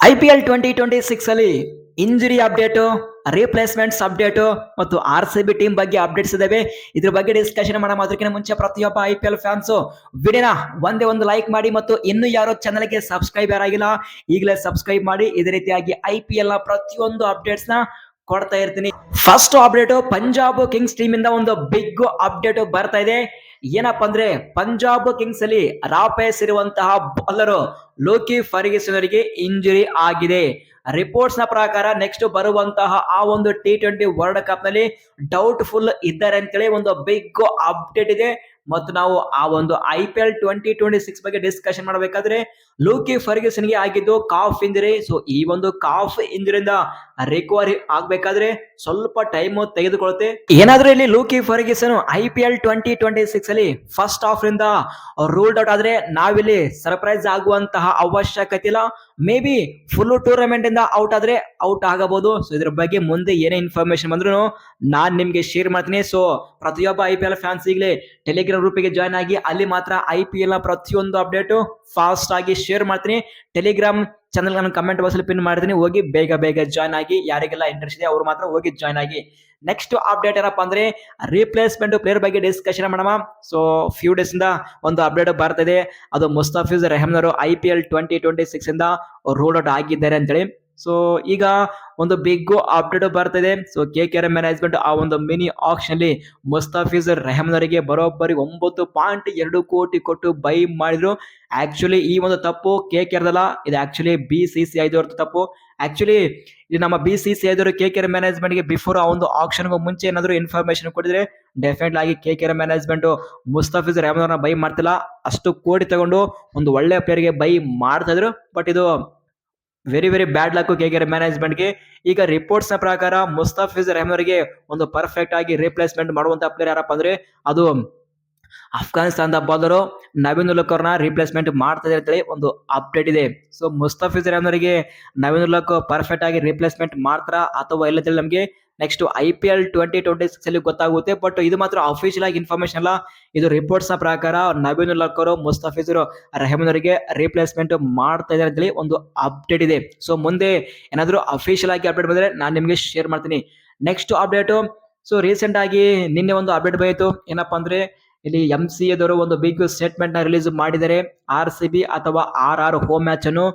I P L twenty twenty six ಅಲ್ಲಿ injury update replacements update ಮತ್ತು R C B team ಬಗ್ಗೆ updates ಇದಾವೆ. ಇದ್ರ ಬಗ್ಗೆ ಡಿಸ್ಕಷನ್ ಮಾಡೋಣ. ಅದಕ್ಕಿಂತ ಮುಂಚೆ ಪ್ರತಿಯೊಬ್ಬ ಐ ಪಿ ಎಲ್ ಫ್ಯಾನ್ಸು ವಿಡಿಯೋನ ಒಂದೇ ಒಂದು ಲೈಕ್ ಮಾಡಿ ಮತ್ತು ಇನ್ನೂ ಯಾರೋ ಚಾನಲ್ಗೆ ಸಬ್ಸ್ಕ್ರೈಬ್ ಯಾರಾಗಿಲ್ಲ, ಈಗಲೇ ಸಬ್ಸ್ಕ್ರೈಬ್ ಮಾಡಿ. ಇದೇ ರೀತಿಯಾಗಿ ಐ ಪಿ ಎಲ್ನ ಪ್ರತಿಯೊಂದು ಅಪ್ಡೇಟ್ಸ್ನ ಕೊಡ್ತಾ ಇರ್ತೀನಿ. First update Punjab kings team ಇಂದ ಒಂದು ಬಿಗ್ ಅಪ್ಡೇಟ್ ಬರ್ತಾ ಇದೆ. ಏನಪ್ಪಾ ಅಂದ್ರೆ ಪಂಜಾಬ್ ಕಿಂಗ್ಸ್ ಅಲ್ಲಿ ರಾಪೇಸ್ ಇರುವಂತಹ ಬಾಲರು ಲೋಕಿ ಫರ್ಗಿಸನ್ ಅವರಿಗೆ ಇಂಜುರಿ ಆಗಿದೆ. ರಿಪೋರ್ಟ್ಸ್ನ ಪ್ರಕಾರ ನೆಕ್ಸ್ಟ್ ಬರುವಂತಹ ಆ ಒಂದು ಟಿ ಟ್ವೆಂಟಿ ವರ್ಲ್ಡ್ ಕಪ್ನಲ್ಲಿ ಡೌಟ್ಫುಲ್ ಇದ್ದಾರೆ ಅಂತೇಳಿ ಒಂದು ಬಿಗ್ ಅಪ್ಡೇಟ್ ಇದೆ. ಮತ್ತು ನಾವು ಆ ಒಂದು I P L twenty twenty six ಬಗ್ಗೆ ಡಿಸ್ಕಷನ್ ಮಾಡಬೇಕಾದ್ರೆ ಲೂಕಿ ಫರ್ಗ್ಯೂಸನ್ಗೆ ಆಗಿದ್ದು ಕಾಫ್ ಇಂಜರಿ ಸೊ ಈ ಒಂದು ಕಾಫ್ ಇಂಜರಿಯಿಂದ ರಿಕವರಿ ಆಗ್ಬೇಕಾದ್ರೆ ಸ್ವಲ್ಪ ಟೈಮ್ ತೆಗೆದುಕೊಳ್ಳುತ್ತೆ. ಏನಾದ್ರೂ ಇಲ್ಲಿ Lockie Ferguson I P L twenty twenty six ಅಲ್ಲಿ ಫಸ್ಟ್ ಆಫ್ ಇಂದ ರೂಲ್ಡ್ ಔಟ್ ಆದ್ರೆ ನಾವಿಲ್ಲಿ ಸರ್ಪ್ರೈಸ್ ಆಗುವಂತಹ ಅವಶ್ಯಕತೆ ಇಲ್ಲ. ಮೇ ಬಿ ಫುಲ್ ಟೂರ್ನಮೆಂಟ್ ಇಂದ ಔಟ್ ಆದ್ರೆ ಔಟ್ ಆಗಬಹುದು. ಸೊ ಇದ್ರ ಬಗ್ಗೆ ಮುಂದೆ ಏನೇ ಇನ್ಫಾರ್ಮೇಶನ್ ಬಂದ್ರು ನಾನ್ ನಿಮ್ಗೆ ಶೇರ್ ಮಾಡ್ತೀನಿ. ಸೊ ಪ್ರತಿಯೊಬ್ಬ ಐ ಪಿ ಎಲ್ ಫ್ಯಾನ್ಸ್ ಈಗಲೇ ಟೆಲಿಗ್ರಾಮ್ ಗ್ರೂಪಿಗೆ ಜಾಯ್ನ್ ಆಗಿ ಅಲ್ಲಿ ಮಾತ್ರ ಐ ಪಿ ಎಲ್ನ ಪ್ರತಿಯೊಂದು ಅಪ್ಡೇಟು ಫಾಸ್ಟ್ ಆಗಿ ಶೇರ್ ಮಾಡ್ತೀನಿ. ಟೆಲಿಗ್ರಾಮ್ ಚಾನಲ್ ನಾನು ಕಮೆಂಟ್ ಬಾಕ್ಸ್ ಪಿನ್ ಮಾಡ್ತೀನಿ ಹೋಗಿ ಬೇಗ ಬೇಗ ಜಾಯ್ನ್ ಆಗಿ, ಯಾರಿಗೆಲ್ಲ ಇಂಟ್ರೆಸ್ಟ್ ಇದೆ ಅವರು ಮಾತ್ರ ಹೋಗಿ ಜಾಯ್ನ್ ಆಗಿ. ನೆಕ್ಸ್ಟ್ ಅಪ್ಡೇಟ್ ಏನಪ್ಪಾ ಅಂದ್ರೆ ರೀಪ್ಲೇಸ್ಮೆಂಟ್ ಪ್ಲೇಯರ್ ಬಗ್ಗೆ ಡಿಸ್ಕಷನ್ ಮಾಡೋಣ. ಸೊ ಫ್ಯೂ ಡೇಸ್ ಇಂದ ಒಂದು ಅಪ್ಡೇಟ್ ಬರ್ತಿದೆ. ಅದು Mustafiz ರೆಹಮ್ನವರು I P L twenty twenty six ಇಂದ ರೋಲ್ ಔಟ್ ಆಗಿದ್ದಾರೆ ಅಂತೇಳಿ. ಸೊ ಈಗ ಒಂದು ಬಿಗ್ ಅಪ್ಡೇಟ್ ಬರ್ತಿದೆ. So K K R management ಆ ಒಂದು ಮಿನಿ ಆಕ್ಷನ್ ಅಲ್ಲಿ ಮುಸ್ತಾಫಿಜ್ ರೆಹಮ್ನವರಿಗೆ ಬರೋಬ್ಬರಿ ಒಂಬತ್ತು ಪಾಯಿಂಟ್ ಎರಡು ಕೋಟಿ ಕೊಟ್ಟು ಬೈ ಮಾಡಿದ್ರು. ಆಕ್ಚುಲಿ ಈ ಒಂದು ತಪ್ಪು ಕೆ ಕೆ ಇದು ಆಕ್ಚುಲಿ ಬಿ ಸಿ ಸಿ ಐದವ್ರದ್ದು ತಪ್ಪು. ಆಕ್ಚುಲಿ ಇದು ನಮ್ಮ ಬಿ ಸಿ ಸಿ ಐದವರು ಕೆ ಕೆ ಆರ್ ಮ್ಯಾನೇಜ್ಮೆಂಟ್ಗೆ ಬಿಫೋರ್ ಆ ಒಂದು ಆಕ್ಷನ್ಗೂ ಮುಂಚೆ ಏನಾದ್ರು ಇನ್ಫಾರ್ಮೇಶನ್ ಕೊಟ್ಟಿದ್ರೆ ಡೆಫಿನೆಟ್ ಆಗಿ K K R management Mustafiz ರೆಹಮ್ನವ್ರನ್ನ buy ಮಾಡ್ತಿಲ್ಲ. ಅಷ್ಟು ಕೋಟಿ ತಗೊಂಡು ಒಂದು ಒಳ್ಳೆ ಪ್ಲೇಯರ್ಗೆ ಬೈ ಮಾಡ್ತಾ ಇದ್ರು. ಬಟ್ ಇದು very very bad luck K K ಮ್ಯಾನೇಜ್ಮೆಂಟ್ಗೆ ಈಗ ರಿಪೋರ್ಟ್ಸ್ನ ಪ್ರಕಾರ ಮುಸ್ತಾಫಿಜ್ ರೆಹಮರ್ಗೆ ಒಂದು ಪರ್ಫೆಕ್ಟ್ ಆಗಿ ರಿಪ್ಲೇಸ್ಮೆಂಟ್ ಮಾಡುವಂತ ಪ್ಲೇಯರ್ ಯಾರಪ್ಪ ಅಂದ್ರೆ ಅದು ಅಫ್ಘಾನಿಸ್ತಾನದ ಬೌಲರು ನವೀನ್ ಉಲಕ್ ರಿಪ್ಲೇಸ್ಮೆಂಟ್ ಮಾಡ್ತದೆ ಅಂತೇಳಿ ಒಂದು ಅಪ್ಡೇಟ್ ಇದೆ. ಸೊ ಮುಸ್ತಾಫಿಜ್ ಅವರಿಗೆ ನವೀನ್ ಉಲಕ್ ಪರ್ಫೆಕ್ಟ್ ಆಗಿ ರಿಪ್ಲೇಸ್ಮೆಂಟ್ ಮಾಡ್ತಾರ ಅಥವಾ ಇಲ್ಲ ಅಂತೇಳಿ ನಮಗೆ next I P L twenty twenty six ಅಲ್ಲಿ ಗೊತ್ತಾಗುತ್ತೆ. ಬಟ್ ಇದು ಮಾತ್ರ ಅಫಿಷಿಯಲ್ ಆಗಿ ಇನ್ಫಾರ್ಮೇಶನ್ ಅಲ್ಲ. ಇದು ರಿಪೋರ್ಟ್ಸ್ನ ಪ್ರಕಾರ ನವೀನ್ ಉಲ್ಲಕ್ ಅವರು ಮುಸ್ತಾಫಿಜ್ ರೆಹಮಾನ್ ಅವರಿಗೆ ರಿಪ್ಲೇಸ್ಮೆಂಟ್ ಮಾಡ್ತಾ ಇದ್ದಾರೆ ಅಂತೇಳಿ ಒಂದು ಅಪ್ಡೇಟ್ ಇದೆ. ಸೊ ಮುಂದೆ ಏನಾದರೂ ಅಫಿಷಿಯಲ್ ಆಗಿ ಅಪ್ಡೇಟ್ ಬಂದ್ರೆ ನಾನು ನಿಮಗೆ ಶೇರ್ ಮಾಡ್ತೀನಿ. ನೆಕ್ಸ್ಟ್ ಅಪ್ಡೇಟು ಸೊ ರೀಸೆಂಟ್ ಆಗಿ ನಿನ್ನೆ ಒಂದು ಅಪ್ಡೇಟ್ ಬಂದಿತ್ತು. ಏನಪ್ಪಾ ಅಂದ್ರೆ ಇಲ್ಲಿ ಎಂ ಸಿ ಎದವರು ಒಂದು ಬಿಗ್ ಸ್ಟೇಟ್ಮೆಂಟ್ನ ರಿಲೀಸ್ ಮಾಡಿದರೆ ಆರ್ ಸಿ ಬಿ ಅಥವಾ ಆರ್ ಆರ್ ಹೋಮ್ ಮ್ಯಾಚ್ ಅನ್ನು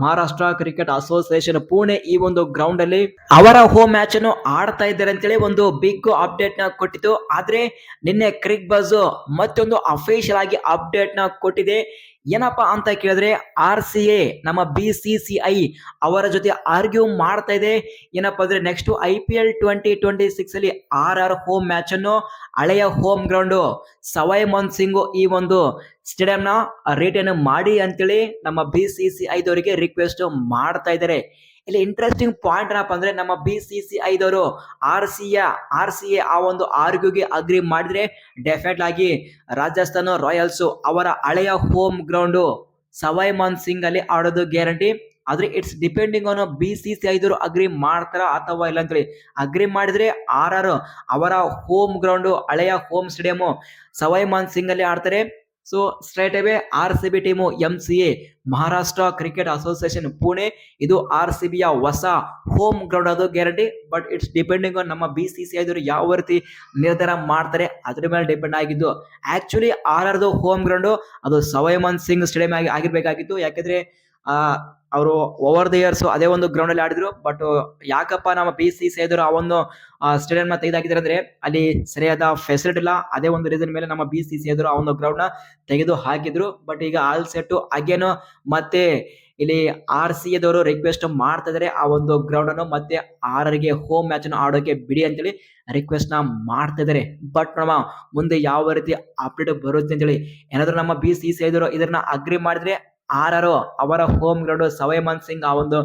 ಮಹಾರಾಷ್ಟ್ರ ಕ್ರಿಕೆಟ್ ಅಸೋಸಿಯೇಷನ್ ಪುಣೆ ಈ ಒಂದು ಗ್ರೌಂಡ್ ಅಲ್ಲಿ ಅವರ ಹೋಮ್ ಮ್ಯಾಚ್ ಅನ್ನು ಆಡ್ತಾ ಇದ್ದಾರೆ ಅಂತೇಳಿ ಒಂದು ಬಿಗ್ ಅಪ್ಡೇಟ್ನ ಕೊಟ್ಟಿತು. ಆದ್ರೆ ನಿನ್ನೆ ಕ್ರಿಕ್ ಬಸ್ ಮತ್ತೊಂದು ಅಫಿಷಿಯಲ್ ಆಗಿ ಅಪ್ಡೇಟ್ನ ಕೊಟ್ಟಿದೆ. ಏನಪ್ಪಾ ಅಂತ ಕೇಳಿದ್ರೆ ಆರ್ ಸಿ ಎ, ನಮ್ಮ ಬಿ ಸಿ ಸಿ ಐ ಅವರ ಜೊತೆ ಆರ್ಗ್ಯೂ ಮಾಡ್ತಾ ಇದೆ. ಏನಪ್ಪಾ ಅಂದ್ರೆ next I P L twenty twenty six ಅಲ್ಲಿ ಆರ್ ಆರ್ ಹೋಮ್ ಮ್ಯಾಚ್ ಅನ್ನು ಹಳೆಯ ಹೋಮ್ ಗ್ರೌಂಡ್ ಸವಾಯ್ ಮೋಹನ್ ಸಿಂಗ್ ಈ ಒಂದು ಸ್ಟೇಡಿಯಂ ನ ರೇಟನ್ನು ಮಾಡಿ ಅಂತೇಳಿ ನಮ್ಮ ಬಿ ಸಿ ಸಿ ಐದವರಿಗೆ ರಿಕ್ವೆಸ್ಟ್ ಮಾಡ್ತಾ ಇದ್ದಾರೆ. ಇಲ್ಲಿ ಇಂಟ್ರೆಸ್ಟಿಂಗ್ ಪಾಯಿಂಟ್ ಏನಪ್ಪ ಅಂದ್ರೆ ನಮ್ಮ B C C ಐದವರು R C A R C A ಆ ಒಂದು ಆರ್ಗ್ಯೂಗೆ ಅಗ್ರಿ ಮಾಡಿದ್ರೆ ಡೆಫಿನೆಟ್ ಆಗಿ ರಾಜಸ್ಥಾನ ರಾಯಲ್ಸ್ ಅವರ ಹಳೆಯ ಹೋಮ್ ಗ್ರೌಂಡು ಸವೈ ಮಾನ್ ಸಿಂಗ್ ಅಲ್ಲಿ ಆಡೋದು ಗ್ಯಾರಂಟಿ ಆದ್ರೆ it's depending on B C C ಐದರು agree ಮಾಡ್ತಾರ ಅಥವಾ ಇಲ್ಲ ಅಂತೇಳಿ. ಅಗ್ರಿ ಮಾಡಿದ್ರೆ ಆರ್ ಆರ್ ಅವರ ಹೋಮ್ ಗ್ರೌಂಡ್ ಹಳೆಯ ಹೋಮ್ ಸ್ಟೇಡಿಯಂ ಸವಾಯ್ ಮಾನ್ ಸಿಂಗ್ ಅಲ್ಲಿ ಆಡ್ತಾರೆ. So straight away R C B team M C A Maharashtra cricket association Pune ಇದು ಆರ್ ಸಿ ಬಿಯ ಹೊಸ ಹೋಮ್ ಗ್ರೌಂಡ್ ಅದು guarantee but it's depending on ನಮ್ಮ ಬಿ ಸಿ ಸಿ ಯಾವ ರೀತಿ ನಿರ್ಧಾರ ಮಾಡ್ತಾರೆ, ಅದ್ರ ಮೇಲೆ ಡಿಪೆಂಡ್ ಆಗಿದ್ದು. ಆಕ್ಚುಲಿ ಆರ್ ಆರ್ದು ಹೋಮ್ ಗ್ರೌಂಡು ಅದು ಸವೈಮನ್ ಸಿಂಗ್ ಸ್ಟೇಡಿಯಂ ಆಗಿ ಆಗಿರ್ಬೇಕಾಗಿತ್ತು. ಯಾಕಂದ್ರೆ ಅವರು ಓವರ್ ದ ಇಯರ್ಸ್ ಅದೇ ಒಂದು ಗ್ರೌಂಡ್ ಅಲ್ಲಿ ಆಡಿದ್ರು. ಬಟ್ ಯಾಕಪ್ಪ ನಮ್ಮ ಬಿ ಸಿ ಸಿ ಆ ಒಂದು ಸ್ಟೇಡಿಯಂ ನ ತೆಗೆದಾಕಿದ್ರೆ ಅಂದ್ರೆ ಅಲ್ಲಿ ಸರಿಯಾದ ಫೆಸಿಲಿಟಿ ಇಲ್ಲ. ಅದೇ ಒಂದು ರೀಸನ್ ಮೇಲೆ ನಮ್ಮ ಬಿ ಸಿ ಸಿ ಆ ಒಂದು ಗ್ರೌಂಡ್ನ ತೆಗೆದು ಹಾಕಿದ್ರು. ಬಟ್ ಈಗ ಆಲ್ ಸೆಟ್ ಅಗೇನು ಮತ್ತೆ ಇಲ್ಲಿ ಆರ್ ಸಿ ಎದವರು ರಿಕ್ವೆಸ್ಟ್ ಮಾಡ್ತಾ ಇದಾರೆ ಆ ಒಂದು ಗ್ರೌಂಡ್ ಅನ್ನು. ಮತ್ತೆ ಆರ್ಗೆ ಹೋಮ್ ಮ್ಯಾಚ್ ಅನ್ನು ಆಡೋಕೆ ಬಿಡಿ ಅಂತೇಳಿ ರಿಕ್ವೆಸ್ಟ್ನ ಮಾಡ್ತಾ ಇದಾರೆ. ಬಟ್ ನಮ್ಮ ಮುಂದೆ ಯಾವ ರೀತಿ ಅಪ್ಡೇಟ್ ಬರುತ್ತೆ ಅಂತೇಳಿ ಏನಾದ್ರು ನಮ್ಮ ಬಿ ಸಿ ಸಿ ಇದನ್ನ ಅಗ್ರಿ ಮಾಡಿದ್ರೆ ಆರ್ ಆರ್ ಅವರ ಹೋಮ್ ಗ್ರೌಂಡ್ ಸವೈಮನ್ ಸಿಂಗ್ ಆ ಒಂದು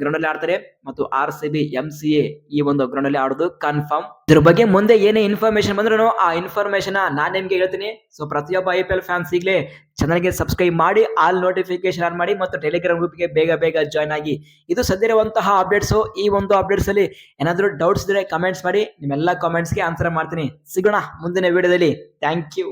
ಗ್ರೌಂಡ್ ಅಲ್ಲಿ ಆಡ್ತಾರೆ ಮತ್ತು R C B M C A ಈ ಒಂದು ಗ್ರೌಂಡ್ ಅಲ್ಲಿ ಆಡೋದು ಕನ್ಫರ್ಮ್ ಇದ್ರ ಬಗ್ಗೆ ಮುಂದೆ ಏನೇ ಇನ್ಫಾರ್ಮೇಶನ್ ಬಂದ್ರು ಆ ಇನ್ಫಾರ್ಮೇಶನ್ ನಾನು ನಿಮ್ಗೆ ಹೇಳ್ತೀನಿ. ಸೊ ಪ್ರತಿಯೊಬ್ಬ ಐ ಪಿ ಎಲ್ ಫ್ಯಾನ್ಸ್ ಈಗಲೇ ಚಾನಲ್ಗೆ ಸಬ್ಸ್ಕ್ರೈಬ್ ಮಾಡಿ ಆಲ್ ನೋಟಿಫಿಕೇಶನ್ ಆನ್ ಮಾಡಿ ಮತ್ತು ಟೆಲಿಗ್ರಾಮ್ ಗ್ರೂಪ್ಗೆ ಬೇಗ ಬೇಗ ಜಾಯ್ನ್ ಆಗಿ. ಇದು ಸದ್ಯವಿರುವಂತಹ ಅಪ್ಡೇಟ್ಸ್ ಈ ಒಂದು ಅಪ್ಡೇಟ್ಸ್ ಅಲ್ಲಿ ಏನಾದರೂ ಡೌಟ್ಸ್ ಇದ್ರೆ ಕಮೆಂಟ್ಸ್ ಮಾಡಿ, ನಿಮ್ಮೆಲ್ಲ ಕಾಮೆಂಟ್ಸ್ಗೆ ಆನ್ಸರ್ ಮಾಡ್ತೀನಿ. ಸಿಗೋಣ ಮುಂದಿನ ವಿಡಿಯೋದಲ್ಲಿ ಥ್ಯಾಂಕ್ ಯು